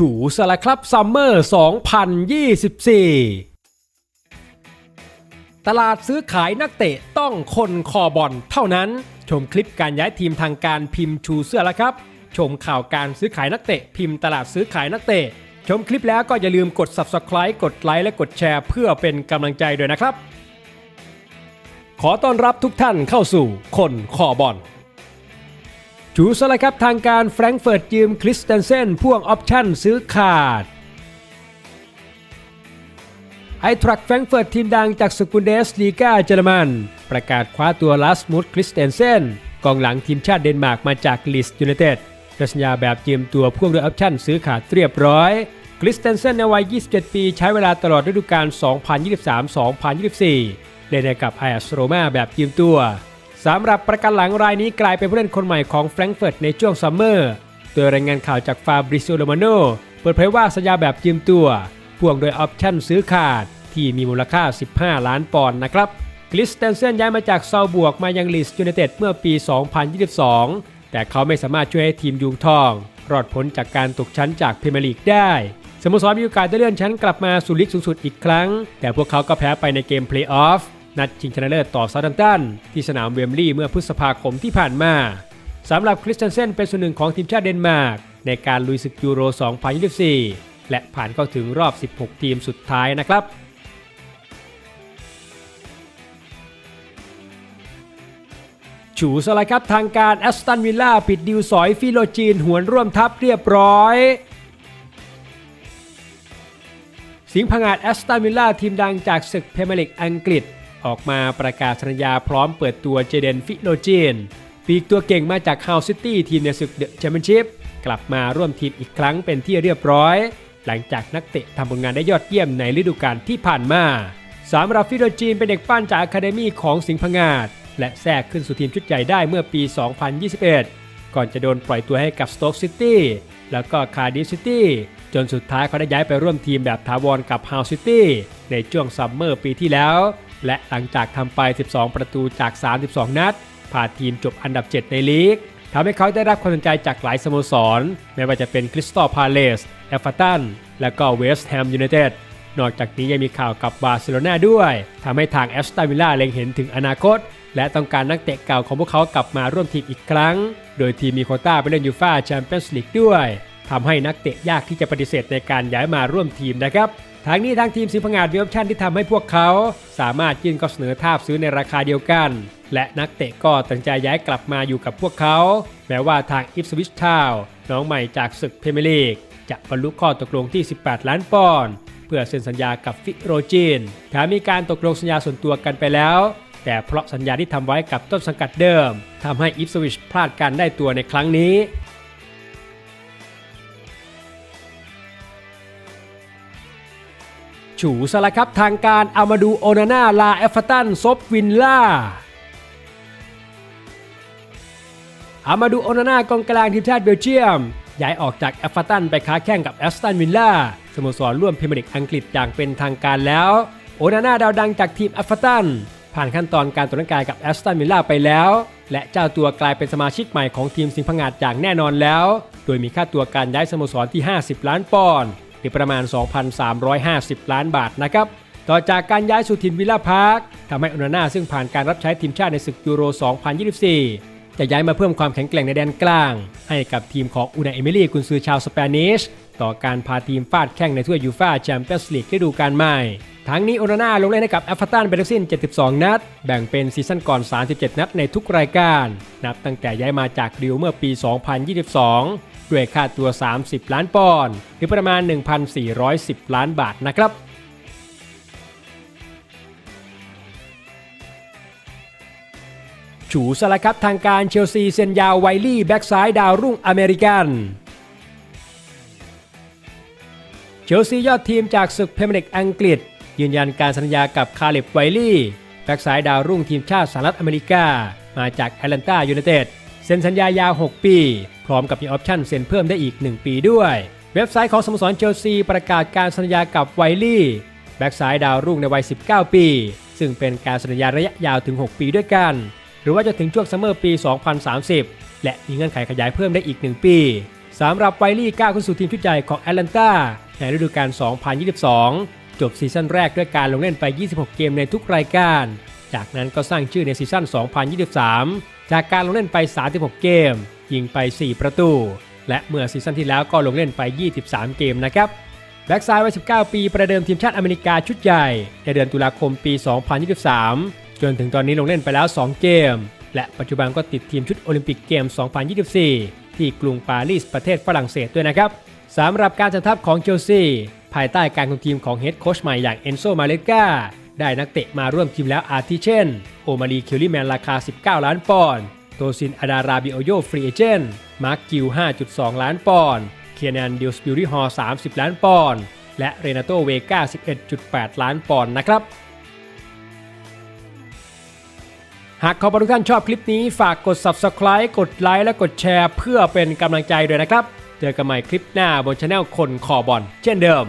ฉูสละครับซัมเมอร์ 2024 ตลาดซื้อขายนักเตะต้องคนคอบอลเท่านั้น ชมคลิปการย้ายทีมทางการพิมพ์ชูเสื้อแล้วครับ ชมข่าวการซื้อขายนักเตะพิมพ์ตลาดซื้อขายนักเตะ ชมคลิปแล้วก็อย่าลืมกด subscribe กดไลค์และกดแชร์เพื่อเป็นกำลังใจด้วยนะครับ ขอต้อนรับทุกท่านเข้าสู่คนคอบอล จูสละครับทางการแฟรงก์เฟิร์ตยืมคริสเตนเซนพ่วงออปชั่นซื้อขาดไอทรักแฟรงเฟิร์ตทีมดังจากสกุลเดสลีกาเยอรมัน ประกาศคว้าตัวลาสมุดคริสเตนเซนกองหลังทีมชาติเดนมาร์กมาจากลีสยูไนเต็ดสัญญาแบบยืมตัวพ่วงด้วยออปชั่นซื้อขาดเรียบร้อยคริสเตนเซนในวัย 27 ปี ใช้เวลาตลอดฤดูกาล 2023-2024 เล่นให้กับไออัสโรมาแบบยืมตัว สำหรับประกันหลังรายนี้กลายเป็นผู้เล่นคนใหม่ของแฟรงก์เฟิร์ตในช่วงซัมเมอร์ โดยรายงานข่าวจากฟาบริซิโอโรมาโนเปิดเผยว่าสัญญาแบบยืมตัวพ่วงโดยออปชั่นซื้อขาดที่มีมูลค่า 15 ล้านปอนด์นะครับคริสเตนเซนย้ายมาจากเซาบวกมายังลีสยูไนเต็ดเมื่อปี 2022 แต่เขาไม่สามารถช่วยให้ทีมยุงทอง รอดพ้นจากการตกชั้นจากพรีเมียร์ลีกได้ สโมสรมีโอกาสได้เลื่อนชั้นกลับมาสู่ลีกสูงสุดอีกครั้ง แต่พวกเขาก็แพ้ไปในเกมเพลย์ออฟ นัดชิงชนะเลิศต่อซาดัมตันที่สนามเวมบลีย์เมื่อพฤษภาคมที่ผ่านมาสำหรับคริสเตนเซนเป็นส่วนหนึ่งของทีมชาติเดนมาร์กในการลุยศึกยูโร 2024 และผ่านเข้าถึงรอบ 16 ทีมสุดท้ายนะครับฉูสไลครับทางการแอสตันวิลล่าปิดดิวสอยฟิโลจีนหวนร่วมทัพเรียบร้อย สิงห์พังอาจแอสตันวิลล่าทีมดังจากศึกเพรเมลีกอังกฤษ ออกมาประกาศสัญญาพร้อมเปิดตัวเจเดนฟิโลจีนปีกตัวเก่งมาจากฮาวซิตี้ทีมในศึกเดอะแชมเปี้ยนชิพกลับมาร่วมทีมอีกครั้งเป็นที่เรียบร้อย หลังจากนักเตะทำผลงานได้ยอดเยี่ยมในฤดูกาลที่ผ่านมาสำหรับฟิโลจีนเป็นเด็กปั้นจากอะคาเดมี่ของสิงห์พังอาจและแทรกขึ้นสู่ทีมชุดใหญ่ได้เมื่อปี 2021 ก่อนจะโดนปล่อยตัวให้กับสโต๊กซิตี้แล้วก็คาร์ดิฟซิตี้จนสุดท้ายเขาได้ย้ายไปร่วมทีมแบบถาวรกับฮาวซิตี้ในช่วงซัมเมอร์ปีที่แล้ว และหลังจากทำไป 12 ประตูจาก 32 นัด พาทีมจบอันดับ 7 ในลีกทำให้เขาได้รับความสนใจจากหลายสโมสร ไม่ว่าจะเป็นคริสตัลพาเลสเอฟเวอร์ตัน และก็เวสต์แฮมยูไนเต็ด นอกจากนี้ยังมีข่าวกับบาร์เซโลนาด้วยทำให้ทางแอสตันวิลล่าเล็งเห็นถึงอนาคต และต้องการนักเตะเก่าของพวกเขากลับมาร่วมทีมอีกครั้ง โดยทีมมีโคต้าไปเล่นยูฟ่าแชมเปี้ยนส์ลีกด้วย ทำให้นักเตะยากที่จะปฏิเสธในการย้ายมาร่วมทีมนะครับทางนี้ทางทีมสิงห์พังอาจมีออปชั่นที่ทำให้พวกเขา สามารถยื่นข้อเสนอทาบซื้อในราคาเดียวกัน และนักเตะก็ตัดใจย้ายกลับมาอยู่กับพวกเขา แม้ว่าทางอิฟสวิชทาวน้องใหม่จากศึกเพเมลีก จะบรรลุข้อตกลงที่ 18 ล้านปอนด์เพื่อเซ็นสัญญากับฟิโรจินแถมมีการตกลงสัญญาส่วนตัวกันไปแล้ว แต่เพราะสัญญาที่ทำไว้กับต้นสังกัดเดิมทำให้อิฟสวิชพลาดการได้ตัวในครั้งนี้ ฉูสละครับทางการเอามาดูโอนาน่าลาเอฟฟ์ตันซบวินล่าอามาดูโอนาน่ากองกลางทีมชาติเบลเยียม ย้ายออกจากเอฟฟ์ตันไปค้าแข่งกับแอสตันวินล่าสโมสรร่วมพรีเมียร์ลีกอังกฤษอย่างเป็นทางการแล้ว โอนาน่าดาวดังจากทีมเอฟฟ์ตันผ่านขั้นตอนการตรวจร่างกายกับแอสตันวิลล่าไปแล้ว และเจ้าตัวกลายเป็นสมาชิกใหม่ของทีมสิงห์พังงาดอย่างแน่นอนแล้ว โดยมีค่าตัวการย้ายสโมสรที่ 50 ล้านปอนด์ รือประมาณ 2,350 ล้านบาทนะครับ ต่อจากการย้ายสู่ทีมวิลล่าพาร์คทำให้อุนาน่าซึ่งผ่านการรับใช้ทีมชาติในศึกยูโร 2024 จะย้ายมาเพิ่มความแข็งแกร่งในแดนกลาง ให้กับทีมของอุนาเอมิลี่กุนซือชาวสเปนิชต่อการพาทีมฟาดแข่งในถ้วยยูฟ่าแชมเปี้ยนส์ลีกฤดูกาลใหม่ ทั้งนี้โอนาน่าลงเล่นให้กับแอฟเฟอร์ตันไปทั้งสิ้น72 นัด แบ่งเป็นซีซั่นก่อน 37 นัดในทุกรายการ นับตั้งแต่ย้ายมาจากริวเมื่อปี 2022 ด้วยค่าตัว 30 ล้านปอนด์หรือประมาณ 1,410 ล้านบาทนะครับฉูสละครับทางการเชลซีเซ็นยาวไวลี่แบ็กซ้ายดาวรุ่งอเมริกันเชลซียอดทีมจากศึกเพรเมียร์ลีกอังกฤษ ยืนยันการสัญญากับคาเลบไวลี่แบ็กซ้ายดาวรุ่งทีมชาติสหรัฐอเมริกา มาจากแอตแลนตายูไนเต็ดเซ็นสัญญายาว 6 ปี พร้อมกับมีออปชั่นเซ็นเพิ่มได้อีก 1 ปีด้วย เว็บไซต์ของสโมสรเชลซีประกาศการสัญญากับไวลี่แบ็กซ้ายดาวรุ่งในวัย 19 ปี ซึ่งเป็นการสัญญาระยะยาวถึง 6 ปีด้วยกัน หรือว่าจะถึงช่วงซัมเมอร์ปี 2030 และมีเงื่อนไขขยายเพิ่มได้อีก 1 ปีสำหรับไวลี่ก้าวขึ้นสู่ทีมชุดใหญ่ของแอตแลนตาในฤดูกาล2022 จบซีซั่นแรกด้วยการลงเล่นไป 26 เกมในทุกรายการ จากนั้นก็สร้างชื่อในซีซั่น 2023 จากการลงเล่นไป 36 เกม ยิงไป 4 ประตู และเมื่อซีซั่นที่แล้วก็ลงเล่นไป 23 เกมนะครับแบ็กซ้ายวัย 19 ปี ประเดิมทีมชาติอเมริกาชุดใหญ่ในเดือนตุลาคมปี 2023 จนถึงตอนนี้ลงเล่นไปแล้ว 2 เกม และปัจจุบันก็ติดทีมชุดโอลิมปิกเกม 2024 ที่กรุงปารีสประเทศฝรั่งเศสด้วยนะครับสำหรับการจัดทัพของเชลซี ภายใต้การคุมทีมของเฮดโค้ชใหม่อย่างเอนโซมาเลกาได้นักเตะมาร่วมทีมแล้วอาทิเช่น โอมารีคิวลิแมนราคา 19 ล้านปอนด์โตซินอาดาราบิโอโยฟรีเอเจนต์มาร์กกิล5.2 ล้านปอนด์เคียนันดิลสบิวรี่ฮอล30 ล้านปอนด์และเรนาโตเวกา11.8 ล้านปอนด์นะครับ หากขอบคุณทุกท่านชอบคลิปนี้ฝากกด Subscribe กดไลค์และกดแชร์ เพื่อเป็นกำลังใจด้วยนะครับ เจอกันใหม่คลิปหน้าบนช anel คนคอบอลเช่นเดิม